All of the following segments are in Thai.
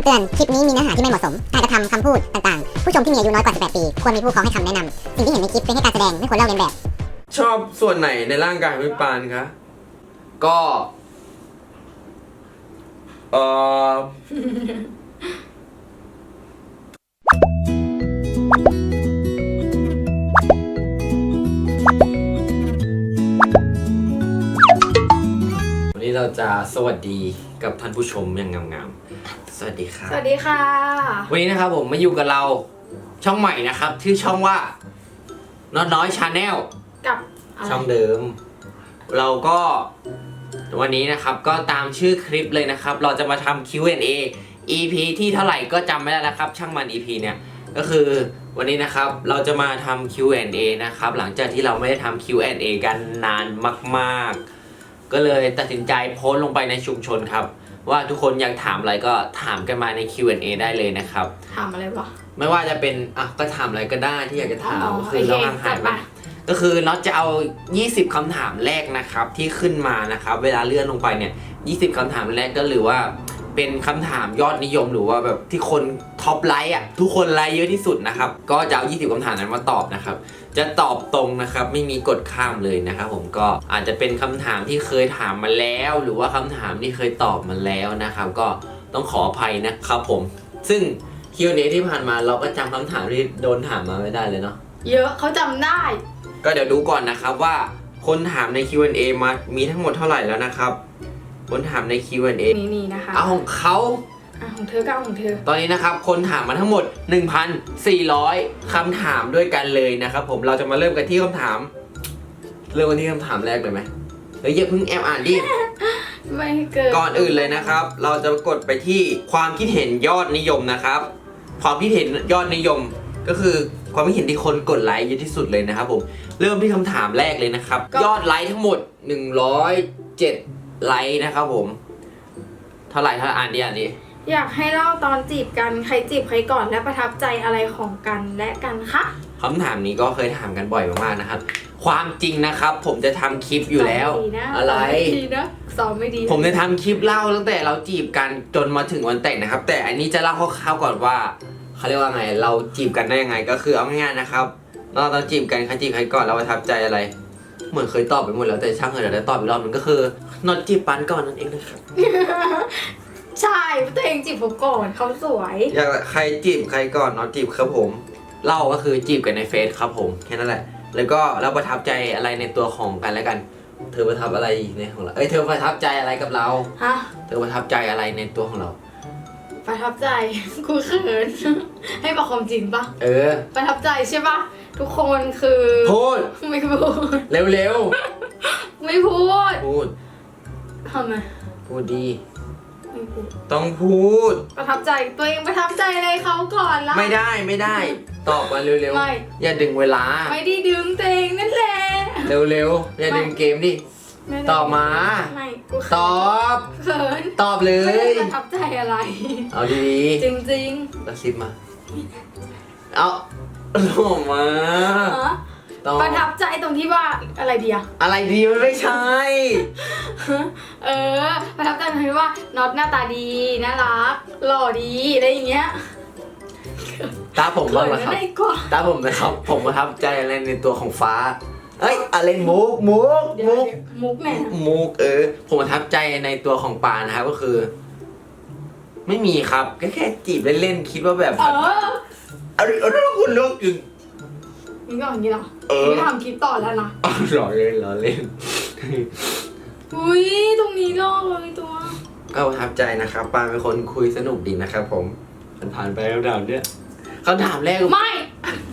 ำเตือน คลิปนี้มีเนื้อหาที่ไม่เหมาะสม การกระทำคำพูดต่างๆ ผู้ชมที่มีอายุน้อยกว่า 18 ปี ควรมีผู้ปกครองให้คำแนะนำ สิ่งที่เห็นในคลิปเป็นแค่การแสดง ไม่ควรเล่าเลียนแบบ ชอบส่วนไหนในร่างกายของพี่ปานคะ ก็ เออวันนี้เราจะสวัสดีกับท่านผู้ชมอย่างงามๆ สวัสดีครับ สวัสดีค่ะ วันนี้นะครับผมมาอยู่กับเราช่องใหม่นะครับ ชื่อช่องว่าน้อยน้อยชาแนลกับอะไรช่องเดิม เราก็วันนี้นะครับก็ตามชื่อคลิปเลยนะครับ เราจะมาทำ Q&A EP ที่เท่าไหร่ก็จำไม่ได้แล้วครับ ช่างมัน EP เนี่ยก็คือวันนี้นะครับเราจะมาทำ Q&A นะครับ หลังจากที่เราไม่ได้ทำ Q&A กันนานมาก ๆ ก็เลยตัดสินใจโพสต์ลงไปในชุมชนครับ ว่าทุกคนอยากถามอะไรก็ถามกันมาใน Q&A ได้เลยนะครับ ถามอะไรวะ ไม่ว่าจะเป็นอะก็ถามอะไรก็ได้ที่อยากจะถามอ๋อก็คือเราโอเคห่างหายจัดไปไปก็คือน็อตจะเอา 20คำถามแรกนะครับที่ขึ้นมานะครับ เวลาเลื่อนลงไปเนี่ย 20คำถามแรกก็หรือว่า เป็นคำถามยอดนิยมหรือว่าแบบที่คนท็อปไลค์อะทุกคนไลค์เยอะที่สุดนะครับ ก็จะเอา 20คำถามนั้นมาตอบนะครับ จะตอบตรงนะครับ ไม่มีกดข้ามเลยนะครับผมก็อาจจะเป็นคำถามที่เคยถามมาแล้ว หรือว่าคำถามที่เคยตอบมาแล้วนะครับ ก็ต้องขออภัยนะครับผม ซึ่ง Q&A ที่ผ่านมาเราก็จำคำถามที่โดนถามมาไม่ได้เลยเนาะ เยอะเขาจำได้ ก็เดี๋ยวดูก่อนนะครับว่าคนถามใน Q&A มามีทั้งหมดเท่าไหร่แล้วนะครับ คนถามใน Q&A นี่นี่นะคะเอาของเขาอะของเธอก็เอาของเธอ ตอนนี้นะครับ คนถามมาทั้งหมด 1,400 คำถามด้วยกันเลยนะครับผมเราจะมาเริ่มกันที่คำถาม เริ่มกันที่คำถามแรกเลยไหมเฮ้ยอย่าเพิ่งแอบอ่านดิ ไม่เกินก่อนอื่นเลยนะครับ เราจะกดไปที่ความคิดเห็นยอดนิยมนะครับ ความคิดเห็นยอดนิยมก็คือความคิดเห็นที่คนกดไลค์เยอะที่สุดเลยนะครับผม เริ่มที่คำถามแรกเลยนะครับ ยอดไลค์ทั้งหมด 107 ไลค์นะครับผม เท่าไหร่เท่าอ่านดิอ่านดิอยากให้เล่าตอนจีบกันใครจีบใครก่อนและประทับใจอะไรของกันและกันคะคำถามนี้ก็เคยถามกันบ่อยมากๆนะครับ ความจริงนะครับ ผมจะทำคลิปอยู่แล้วสอนม่ดีนะอะไรสนม่ดีนะสอนไม่ดีผมจะทำคลิปเล่าตั้งแต่เราจีบกันจนมาถึงวันแต่งนะครับ แต่อันนี้จะเล่าคร่าวๆก่อนว่าเขาเรียกว่าไง เราจีบกันได้ยังไงก็คือเอาง่ายๆนะครับ เราตอนจีบกันใครจีบใครก่อนเราประทับใจอะไร เหมือนเคยตอบไปหมดแล้วแต่ช่างเถอะเดี๋ยวได้ตอบอีกรอบหนึงก็คือ นอตจีบปันก่อนนั่นเองนะครับใช่ตัวเองจีบผมก่อนเขาสวย อยากใครจีบใครก่อนนอตจีบครับผม เล่าก็คือจีบกันในเฟซครับผมแค่นั้นแหละ แล้วก็เราประทับใจอะไรในตัวของกันและกัน เธอประทับอะไรในของเราเอ้ยเธอประทับใจอะไรกับเรา ฮะ เธอประทับใจอะไรในตัวของเรา ประทับใจ กูเขิน ให้บอกความจริงปะเออ ประทับใจใช่ปะทุกคนคือพูด ไม่พูด เร็วไม่พูดๆพูด ทำไมพูดดี ไม่พูดต้องพูด ประทับใจตัวเองประทับใจอะไรเขาก่อนละ ไม่ได้ไม่ได้ ตอบมาเร็วไม่ ๆ อย่าดึงเวลา ไม่ได้ดึงตัวเองนั่นแหละ เร็วๆ อย่าดึงเกมดิไได้ตอบมา ไม่กูตอบ เขินตอบเลไม่ได้ย ประทับใจอะไร เอาดีจริงๆกระซิบมา เอาลงมาๆฮะ ตอบประทับใจตรงที่ว่าอะไรเดียวอะไรดีมันไม่ใช่ เออ ประทับใจตรงที่ว่าน็อตหน้าตาดีน่ารักหล่อดีอะไรอย่างเงี้ยตาผมเขิบ้างนนะครับได้กว่า ตาผมนะครับ ผมประทับใจอะไรในตัวของฟ้า เอ้ยอะไรมุกมุกเดี๋ยวมุกเดี๋ยวมุกแหน่มุกเออ ผมประทับใจในตัวของปานะครับก็คือ ไม่มีครับก็แค่จีบเล่นๆคิดว่าแบบเอออะไรอะไรคุณลูกกึ่ง นี่ก็อย่างนี้เหรอเออไม่ทำคลิปต่อแล้วนะอ๋อหล่อเล่นหล่อเล่น อุ้ยตรงนี้ลอกเลยตัว ก็ประทับใจนะครับปาเป็นคนคุยสนุกดีนะครับผมผ่านผ่านๆไปคำถามเนี้ยคำถามแรกไม่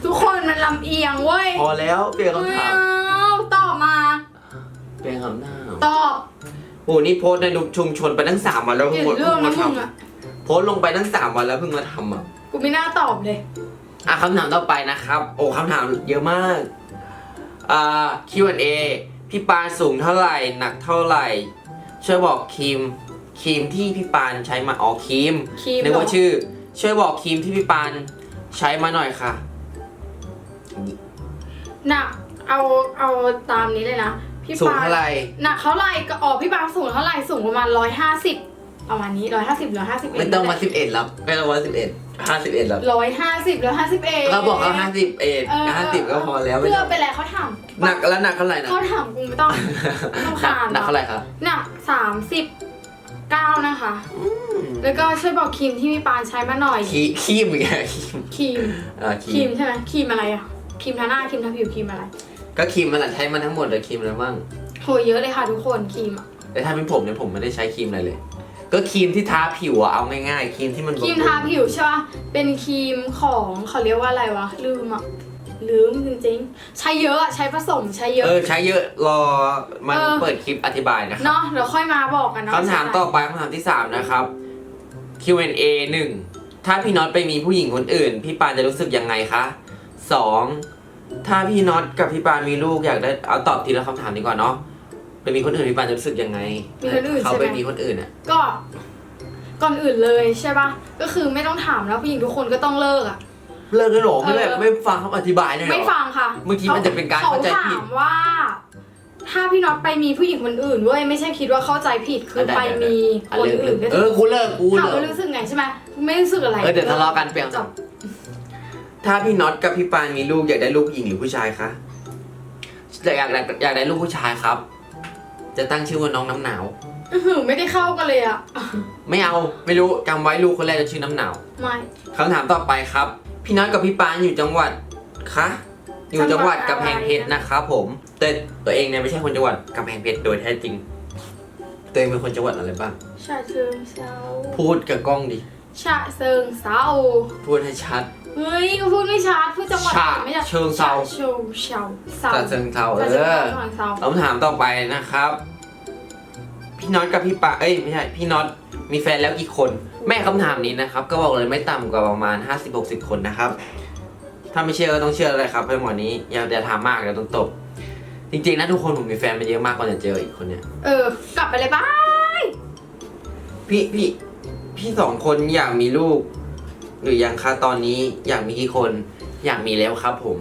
ทุกคนมันลำเอียงเว้ยพอแล้วเปลี่ยนไม่คำถามเอาตอบมา เปลี่ยนคำถามตอบโอ้นี่โพสต์ในชุมชนไปตั้งสามวันแล้วเปเพิ่ลี่งยนเรื่องมานะทมึงอะำโพสต์ลงไปตั้งสามวันแล้วเพิ่งมาทำอะ กูไม่น่าตอบเลย อะคำถามต่อไปนะครับ โอ้คำถามเยอะมากอ่า Q&A พี่ปานสูงเท่าไหร่ หนักเท่าไหร่ ช่วยบอกครีมครีมที่พี่ปานใช้มาอ๋อครีมครีมนึกว่าเหรอ ชื่อ ช่วยบอกครีมที่พี่ปานใช้มาหน่อยค่ะ หนักเอาเอาตามนี้เลยนะพี่สูงปาเท่าไหร่ หนักเท่าไหร่ก็อ๋อพี่ปาสูงเท่าไหร่สูงประมาณร้อยห้าสิบประมาณนี้ร้อยห้าสิบร้อยห้าสิบไม่ต้องมาสิบเอ็ดหรอกไม่ต้องมาสิบเอ็ด ห้าสิบเอ็ดหรอกร้อยห้าสิบร้อยห้าสิบเอ็ดเขาบอกเขาห้าสิบเอ็ดห้าสิบก็พอแล้วไม่เพื่อต้องเป็นไรเขาถามหนักแล้วหนักเท่าไหร่นะเขาถามกูไม่ต้องรำคาญหนักเท่าไหร่ครับหนักสามสิบเก้านะคะ แล้วก็ช่วยบอกครีมที่มีปานใช้มาหน่อยคีคีมอีกแล้วครีมครีมเออคครีรีมมใช่ไหมครีมอะไรอะครีมทาหน้าครีมทาผิวครีมอะไร ก็ครีมมันแหละใช้มันทั้งหมดเลยครีมอะไรบ้างโหเยอะเลยค่ะทุกคนครีมอะแต่ถ้าเป็นผมเนี่ยผมไม่ได้ใช้ครีมอะไรเลย ก็ครีมที่ทาผิวอะเอาง่ายๆครีมที่มันครีมทาผิวใช่ปะเป็นครีมของเขาเรียกว่าอะไรวะ ลืมอะลืมจริงๆ ใช้เยอะอะใช้ผสมใช้เยเออะอใช้เยอะรอมันเออ เปิดคลิปอธิบายนะครับ เนาะเดี๋ยวค่อยมาบอกกันเนาะ คำถามต่อไปคำถามที่ 3 นะครับ Q&A 1 ถ้าพี่น็อตไปมีผู้หญิงคนอื่น พี่ปานจะรู้สึกยังไงคะ 2. ถ้าพี่น็อตกับพี่ปานมีลูกอยากได้เอาตอบทีละคำถามดีกว่าเนาะ ไปมีคนอื่นพี่ปานจะรู้สึกยังไงมีคนอื่นเขาใช่ไปไหม มีคนอื่นอะ ก็ก่อนอื่นเลยใช่ปะก็คือไม่ต้องถามแล้วผู้หญิงทุกคนก็ต้องเลิกอะเลิกได้หรอไม่แบบเออ ไม่ฟังคำอธิบายเลยเหรอ ไม่ฟังค่ะบางทีมันจะเป็นการเข้าใจผิดขถามว่า ถ้าพี่น็อตไปมีผู้หญิงคนอื่นเว้ยไม่ใช่คิดว่าเข้าใจผิดคือไปมีอะคนเลิกอื่นเออกูเลิกกูถามเลิว่ากรู้สึกไงใช่ไหมไม่รู้สึกอะไรเออเดี๋ยวทะเลาะกันเปลี่ยน จบถ้าพี่น็อตกับพี่ปานมีลูกอยากได้ลูกผู้หญิงหรือผู้ชายคะอยากอยากอยากอยากได้ลูกผู้ชายครับ จะตั้งชื่อว่าน้องน้ำหนาว อื้อหือไม่ได้เข้ากันเลยอะไม่เอาไม่รู้จำไว้ลูกคนแรกจะชื่อน้ำหนาวไม่ คำถามต่อไปครับ พี่น็อตกับพี่ปานอยู่จังหวัดคะอยู่จังหวัดกำแพงเพชรนะครับผมแต่ตัวเองเนี่ยไม่ใช่คนจังหวัดกำแพงเพชรโดยแท้จริง ตัวเองเป็นคนจังหวัดอะไรบ้างชาเชิงเซาพูดกับกล้องดิชาเชิงเซาพูดให้ชัด เฮ้ยก็พูดไม่ชัดพูดจังหวัดชาไม่ใช่เชิงเซาชเชิงเซาเซาตัดเชิงเทาเอชาเชิงอเซาเซาคำถามต่อไปนะครับ พี่น็อตกับพี่ปาเอ้ยไม่ใช่พี่น็อตมีแฟนแล้วกี่คน แม่คำถามนี้นะครับ ก็บอกเลยไม่ต่ำกว่าประมาณ 50-60 คนนะครับ ถ้าไม่เชื่อก็ต้องเชื่อเลยครับเพื่อนหมอนี้อย่าอย่าถามมากเดี๋ยวต้องตบจริงๆนะทุกคนผมมีแฟนมาเยอะมากกว่าจะเจออีกคนเนี้ยเออ กลับไปเลยบ้าพี่พี่พี่สองคนอยากมีลูก หรือยังคะตอนนี้อยากมีกี่คนอยากมีแล้วครับผม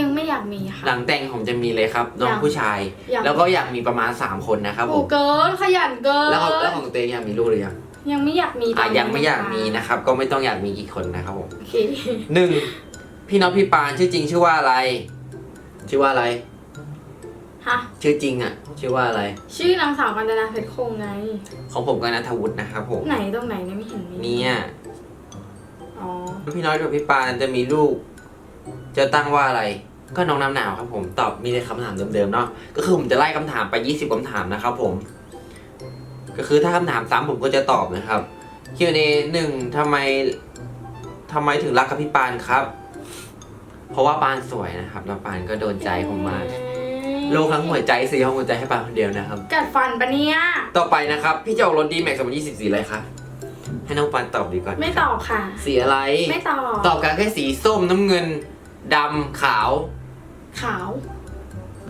ยังไม่อยากมีค่ะ หลังแต่งผมจะมีเลยครับน้องอยากผู้ชาย อยาก แล้วก็อยากมีประมาณสามคนนะครับผโอ้มเกินขยันเกินแล้วของแล้วของตัวเองอยากมีลูกหรือยังยังไม่อยากมีตอะนนี้ยังไม่อยากมีนะครับ ก็ไม่ต้องอยากมีกี่คนนะครับผมโอเคหนึ่งพี่น้องพี่ปานชื่อจริงชื่อว่าอะไร ชื่อว่าอะไร ฮะชื่อจริงอะ ชื่อว่าอะไร ชื่อนางสาวกัญจนาเพชรคงไง ของผมก็นัทวุฒินะครับผม ไหนตรงไหนเนี่ยไม่เห็นมีเนี่ย อ๋อ พี่น้อยกับพี่ปานจะมีลูก จะตั้งว่าอะไร ก็น้องน้ำหนาวครับ ผมตอบมีแต่คำถามเดิมๆเนาะก็คือผมจะไล่คำถามไป 20คำถามนะครับผม ก็คือถ้าคำถามซ้ำผมก็จะตอบนะครับ Q&A หนึ่งทำไมทำไมถึงรักกับพี่ปานครับ เพราะว่าปานสวยนะครับแล้วปานก็โดนใจผมมากโลกทั้งหัวใจสีของหัวใจให้ปานคนเดียวนะครับ กัดฟันปะเนี่ย ต่อไปนะครับ พี่จะออกรถดีแม็กซ์สองพันยี่สิบสีอะไรคะ ให้น้องปานตอบดีก่อนไม่ตอบค่ะ สีอะไร ไม่ตอบ ตอบกันแค่สีส้มน้ำเงินดำขาวขาว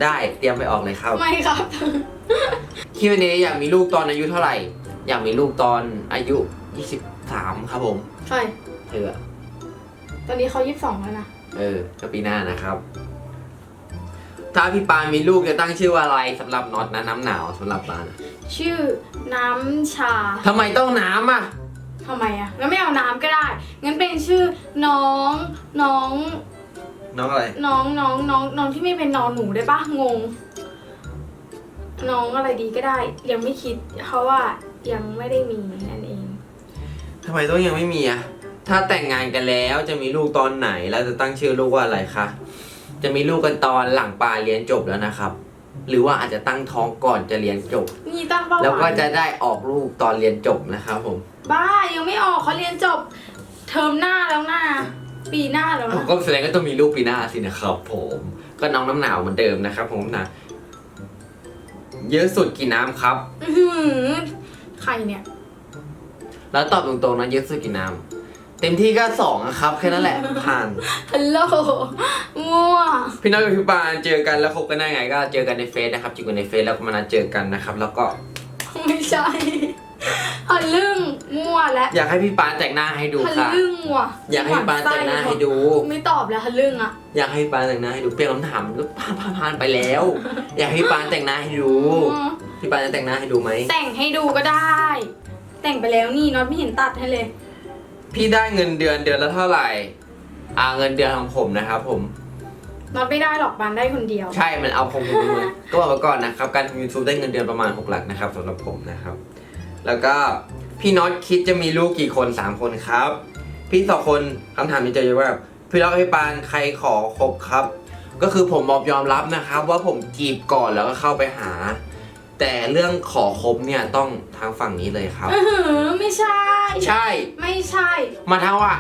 ได้เตรียมไปออกเลยครับ ไม่ครับ คิวเนอยากมีลูกตอนอายุเท่าไหร่ อยากมีลูกตอนอายุ 23 ครับผมใช่ เธออะตอนนี้เขายี่สิบสองแล้วนะ เออก็ปีหน้านะครับ ถ้าพี่ปานมีลูกจะตั้งชื่อว่าอะไรสำหรับน็อตนะน้ำหนาวสำหรับปานอะชื่อน้ำชา ทำไมต้องน้ำอะ ทำไมอะแล้วไม่เอาน้ำก็ได้ งั้นเป็นชื่อน้องน้องน้องอะไร น้องน้องน้องน้องที่ไม่เป็นนอนหนูได้ปะงง น้องอะไรดีก็ได้ ยังไม่คิดเพราะว่ายังไม่ได้มีนั่นเอง ทำไมต้องยังไม่มีอะถ้าแต่งงานกันแล้วจะมีลูกตอนไหน แล้วจะตั้งชื่อลูกว่าอะไรคะ จะมีลูกกันตอนหลังปลายเรียนจบแล้วนะครับ หรือว่าอาจจะตั้งท้องก่อนจะเรียนจบ นี่ตั้งเป้าหมายแล้วก็จะได้ออกลูกตอนเรียนจบนะครับผม บ้ายังไม่ออกเขาเรียนจบ เทอมหน้าแล้วนะปีหน้าแล้วนะก็แสดงก็ต้องมีลูกปีหน้าสินะครับผม ก็น้องน้ำหนาวเหมือนเดิมนะครับ ผมนะ เยอะสุดกี่น้ำครับ อื้อหือใครเนี่ย แล้วตอบตรงๆนะเยอะสุดกี่น้ำเต็มที่ก็สองอะครับแค่นั้นแหละ ผ่าน ฮัลโหลมั่วพี่น้อยกับพี่ปานเจอกันแล้วคบกันได้ไงก็เจอกันในเฟซนะครับเจอกันในเฟซแล้วก็มานัดเจอกันนะครับ แล้วก็ ไม่ใช่ ฮัลลึ่งมั่วแล้วอยากให้พี่ปานแต่งหน้าให้ดูฮัลค่ะ ลึ่งว่ะอยากให้พี่ปานแต่งหน้าให้ดู ไม่ตอบแล้วฮัลลึ่งอะอยากให้พี่ปานแต่งหน้าให้ดูเปลี่ยนคำถามก็ผ่านผ่านผ่านไปแล้ว อยากให้พี่ปานแต่งหน้าให้ดูอืมพี่ปานจะแต่งหน้าให้ดูไหม แต่งให้ดูก็ได้ แต่งไปแล้วนี่น็อตไม่เห็นตัดให้เลย พี่ได้เงินเดือนเดือนละเท่าไหร่ อ่าเงินเดือนของผมนะครับผม น็อตไม่ได้หรอกบานได้คนเดียว ใช่ มันเอาผมไปเลยก็บอกไว้ก่อนนะครับ การทำ YouTube ได้เงินเดือนประมาณ 6 หลักนะครับสำหรับผมนะครับ แล้วก็พี่น็อตคิดจะมีลูกกี่คน3คนครับ พี่สองคนคำถามนี้จะเยอะว่าพี่ล็อกพี่ปานใครขอคบครับ ก็คือผมบอกยอมรับนะครับ ว่าผมจีบก่อนแล้วก็เข้าไปหา แต่เรื่องขอคบเนี่ยต้องทางฝั่งนี้เลยครับอือหือไม่ใช่ ใช่ ไม่ใช่ มาทางว่า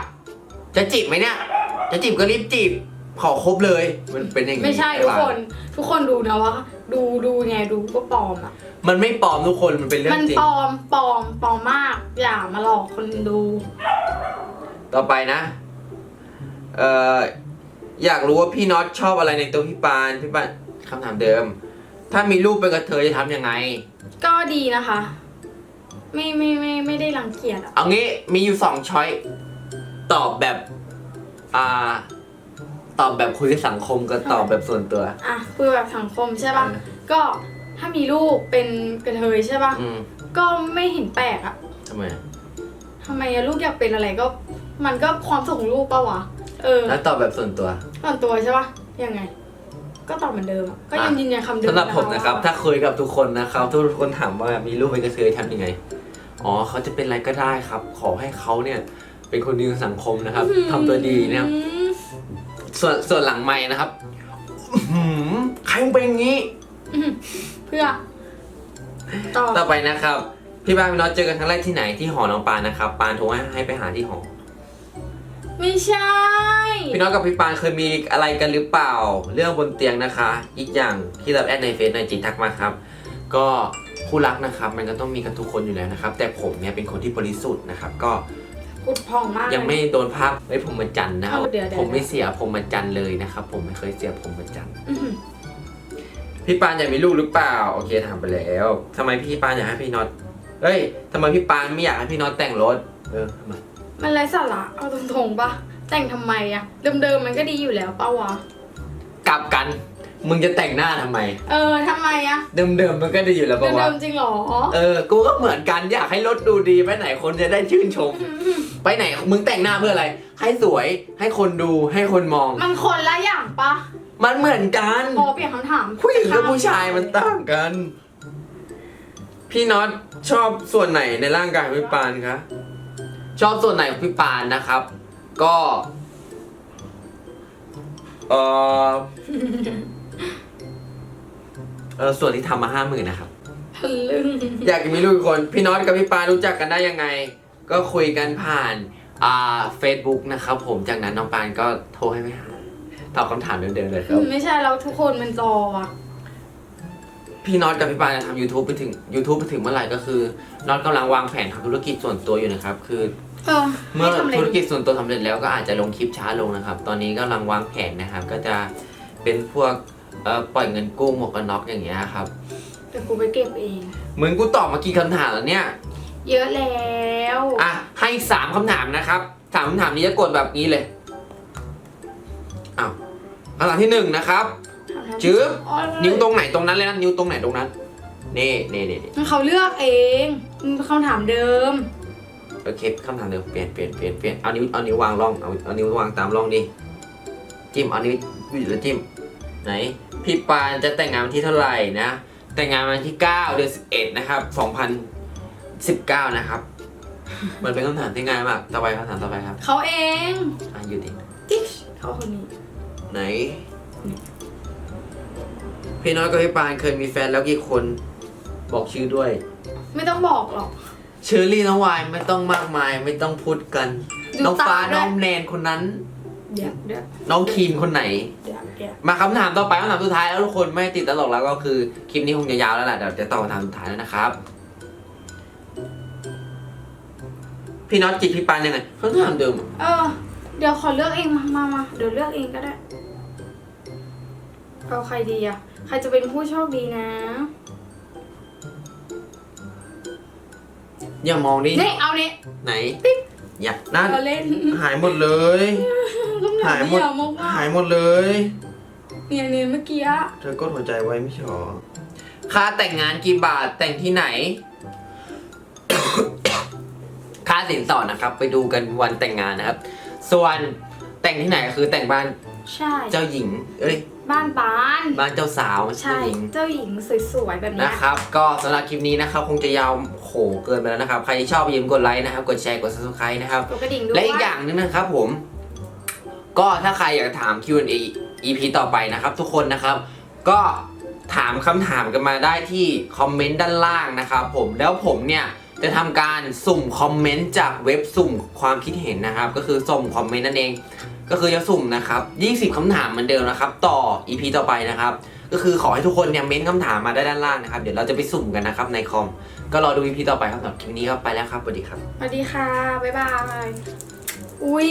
จะจีบไหมเนี่ย จะจีบก็รีบจีบขอคบเลย มันเป็นอย่างนี้ไม่ใช่อ้ทุกบ้าคน ทุกคนดูนะว่า ดูดูไงดูก็ปลอมอะ มันไม่ปลอมทุกคนมันเป็นเรื่อมังนจริง ปลอมปลอมปลอมมาก อย่ามาหลอกคนดู ต่อไปนะ เอ่อ อยากรู้ว่าพี่น็อตชอบอะไรในตัวพี่ปาน พี่ปานคำถามเดิม ถ้ามีลูกเป็นกระเทยจะทำยังไง ก็ดีนะคะ ไม่ไม่ไม่ไม่ได้รังเกียจอะ เอางี้มีอยู่สองช้อยตอบแบบ อ่า ตอบแบบคุยกับสังคมกับตอบแบบส่วนตัว อะคุยแบบสังคมใช่ป่ะ เออ ก็ถ้ามีลูกเป็นกระเทยใช่ป่ะ อืมก็ไม่เห็นแปลกอะทำไมอะทำไมอะลูกอยากเป็นอะไรก็ มันก็ความสุขของลูกปะวะ เออแล้วตอบแบบส่วนตัวส่วนตัวใช่ป่ะ ยังไง ก็ตอบเหมือนเดิมอะก็ยังอะยืนยันคำเดิมสำหรับผมนะครับ ว่าถ้าคุยกับทุกคนนะครับทุกคนถามว่ามีลูกเป็นกระเทยทำยังไงอ๋อเขาจะเป็นอะไรก็ได้ครับ ขอให้เขาเนี่ย เป็นคนดีของสังคมนะครับทำตัวดีนะครับ อืม ส่วนส่วนหลังไม่นะครับอื้อหือใครมึงเป็นอย่างนี้ อืมเพื่อ ต่อต่อไปนะครับ พี่บ้านพี่น็อตเจอกันครั้งแรกที่ไหนที่หอน้องปานนะครับ ปานโทรให้ให้ไปหาที่หอ ไม่ใช่ พี่น็อตกับพี่ปานเคยมีอะไรกันหรือเปล่า เรื่องบนเตียงนะคะ อีกอย่างที่รับแอดในเฟซในจีทักมาครับ ก็คู่รักนะครับ มันก็ต้องมีกันทุกคนอยู่แล้วนะครับ แต่ผมเนี่ยเป็นคนที่บริสุทธิ์นะครับ ก็ กุดพองมาก ยังไม่โดนภาพไอ้ผมมาจันทร์นะครับเอาเดี๋ยวเดี๋ยว ผมไม่เสียผมมาจันทร์เลยนะครับผมไม่เคยเสียผมมาจันทร์อื้อหือพี่ปานอยากมีลูกหรือเปล่าโอเคถามไปแล้วทำไมพี่ปานอยากให้พี่น็อตเฮ้ยทำไมพี่ปานไม่อยากให้พี่น็อตแต่งรถเออทำไมมันไร้สาระเอาตรงๆปะแต่งทำไมอะเดิมๆมันก็ดีอยู่แล้วปะวะ กลับกัน มึงจะแต่งหน้าทำไม เออทำไมอะเดิมๆมันก็ดีอยู่แล้วปะเดิวะมๆจริงเหรอเออ กูก็เหมือนกันอยากให้รถดูดีไปไหนคนจะได้ชื่นชมไปไหนมึงแต่งหน้าเพื่ออะไร ให้สวยให้คนดูให้คนมอง มันคนละอย่างปะมันเหมือนกัน พอเปลี่ยนคำถามผู้หญิงกับผู้ชายมันต่างกัน พี่น็อตชอบส่วนไหนในร่างกายของพี่ปานคะชอบส่วนไหนของพี่ปานนะครับ ก็ เออ เออส่วนที่ทำมาห้าหมื่นนะครับ ทะลึ่งอยากจะมีลูกอีกคน พี่น็อตกับพี่ปานรู้จักกันได้ยังไง ก็คุยกันผ่านอ่าเฟซบุ๊กนะครับผมจากนั้นน้องปานก็โทรให้ไปหาตอบคำถามเดิมๆเลยครับไม่ใช่แล้วทุกคนมันจอว่ะพี่น็อตกับพี่ปานจะทำ YouTube ไปถึง YouTube ไปถึงเมื่อไหร่ก็คือน็อตกำลังวางแผนทำธุรกิจส่วนตัวอยู่นะครับ คือ เออเมื่อให้ทำอะไรธุรกิจส่วนตัวสำเร็จแล้วก็อาจจะลงคลิปช้าลงนะครับ ตอนนี้กำลังวางแผนนะครับ ก็จะเป็นพวก เอ่อปล่อยเงินกู้หมวกกันน็อกอย่างเงี้ยครับเดี๋ยวกูไปเก็บเอง เหมือนกูตอบมากี่คำถามแล้วเนี่ย เยอะแล้วอะ ให้สามคำถามนะครับสามคำถามนี้จะกดแบบนี้เลยอ้าวคำถามที่หนึ่งนะครับจื๊บอ๋อนิ้วตรงไหนตรงนั้นเลยนะนิ้วตรงไหนตรงนั้น นี่นี่นี่นี่เขาเลือกเองมันเป็นคำถามเดิม โอเคคำถามเดิมเปลี่ยนเปลี่ยนเปลี่ยนเปลี่ยนเอานิ้วเอานิ้ววางร่องเอาเอานิ้ววางตามร่องดิจิ้มเอานิ้วหยุดแล้วจิ้ม ไหน พี่ปานจะแต่งงานวันที่เท่าไหร่นะ แต่งงานวันที่ 9 เดือน11 นะครับ 2019 นะครับ มันเป็นคำถามที่ง่ายมาก ต่อไปคำถามต่อไปครับเขาเองอะหยุดดิจิ๊กเขาคนนี้ ไหน พี่น้อยกับพี่ปานเคยมีแฟนแล้วกี่คนบอกชื่อด้วย ไม่ต้องบอกหรอก เชอรี่น้องวายไม่ต้องมากมาย ไม่ต้องพูดกันดูน้องฟ้าตาด้วยน้องแนนคนนั้น เดี๋ยวเดี๋ยวน้องคีมคนไหน เดี๋ยวเดี๋ยวมาคำถามต่อไปคำถามสุดท้ายแล้วทุกคนไม่ติดตลกแล้วก็คือคลิปนี้คงจะยาวแล้วแหละเดี๋ยวจะตอบคำถามสุดท้ายแล้วนะครับ พี่น็อตจิตพี่ปานยังไงคำถามเดิมเออ เดี๋ยวขอเลือกเองมามามาเดี๋ยวเลือกเองก็ได้ เอาใครดีอะใครจะเป็นผู้โชคดีนะ อย่ามองดินี่เอาเนี่ยไหน อย่านั่นเราเล่น หายหมดเลยคำถา หามยหมด เดียวมากว่าหายหมดเลยเนี่ยเนี่ยเมื่อกี้อะเธอกดหัวใจไว้ไม่ใช่หรอ ค่าแต่งงานกี่บาทแต่งที่ไหน ค่าสินสอดนะครับ ไปดูกันวันแต่งงานนะครับ ส่วนแต่งที่ไหนก็คือแต่งบ้านใช่เจ้าหญิง เอ้ยบ้านบ้านบ้านเจ้าสาวไม่ใช่ใช่เจ้าหญิง เจ้าหญิงสวยๆแบบเนี้ยนะครับ ก็สำหรับคลิปนี้นะครับ คงจะยาวโหเกินไปแล้วนะครับ ใครที่ชอบอย่าลืมกดไลค์นะครับ กดแชร์กด subscribe นะครับ กดกระดิ่งด้วย และอีกอย่างหนึงนะครับผม ก็ถ้าใครอยากถาม Q&A EP ต่อไปนะครับทุกคนนะครับ ก็ถามคำถามกันมาได้ที่คอมเมนต์ด้านล่างนะครับผมแล้วผมเนี่ยจะทำการสุ่มคอมเมนต์จากเว็บสุ่มความคิดเห็นนะครับ ก็คือสุ่มคอมเมนต์นั่นเอง ก็คือจะสุ่มนะครับ20คำถามเหมือนเดิมนะครับ ต่อ EP ต่อไปนะครับ ก็คือขอให้ทุกคนเนี่ยเม้นคำถามมาได้ด้านล่างนะครับ เดี๋ยวเราจะไปสุ่มกันนะครับในคอม ก็รอดู EP ต่อไปครับสำหรับคลิปนี้ครับไปแล้วครับสวัสดีครับ สวัสดีค่ะ บ๊ายบาย อุ้ย